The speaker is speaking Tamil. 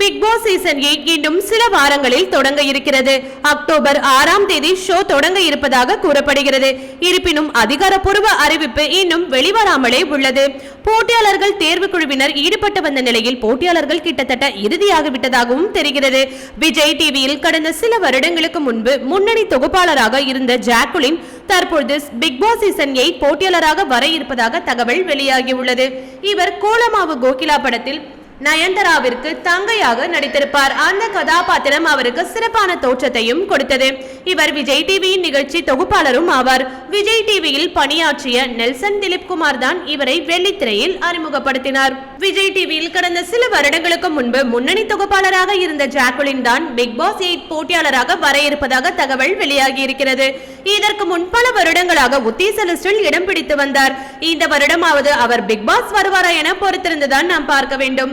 பிக் பாஸ் சீசன் எயிட் இன்னும் சில வாரங்களில் தொடங்க இருக்கிறது. அக்டோபர் ஆறாம் தேதி ஷோ தொடங்க இருப்பதாக கூறப்படுகிறது. இருப்பினும் அதிகாரப்பூர்வ அறிவிப்பு இன்னும் வெளிவராமலே உள்ளது. போட்டியாளர்கள் தேர்வு குழுவினர் ஈடுபட்டு வந்த நிலையில் போட்டியாளர்கள் கிட்டத்தட்ட இறுதியாகிவிட்டதாகவும் தெரிகிறது. விஜய் டிவியில் கடந்த சில வருடங்களுக்கு முன்பு முன்னணி தொகுப்பாளராக இருந்த ஜாக்குலின் தற்பொழுது பிக் பாஸ் சீசன் எயிட் போட்டியாளராக வர இருப்பதாக தகவல் வெளியாகியுள்ளது. இவர் கோலமாவு கோகிலா படத்தில் நயன்தாராவிற்கு தங்கையாக நடித்திருப்பார். அந்த கதாபாத்திரம் அவருக்கு சிறப்பான தோற்றத்தையும் கொடுத்தது. இவர் விஜய் டிவியின் நிகழ்ச்சி தொகுப்பாளரும் ஆவார். விஜய் டிவியில் பணியாற்றிய நெல்சன் திலீப் குமார் தான் இவரை வெள்ளித்திரையில் அறிமுகப்படுத்தினார். விஜய் டிவியில் கடந்த சில வருடங்களுக்கு முன்பு முன்னணி தொகுப்பாளராக இருந்த ஜாக்குலின் தான் பிக் பாஸ் எயிட் போட்டியாளராக வர இருப்பதாக தகவல் வெளியாகி இருக்கிறது இதற்கு முன் பல வருடங்களாக உத்தேச லிஸ்டில் இடம் பிடித்து வந்தார். இந்த வருடமாவது அவர் பிக் பாஸ் வருவாரா என பொறுத்திருந்துதான் நாம் பார்க்க வேண்டும்.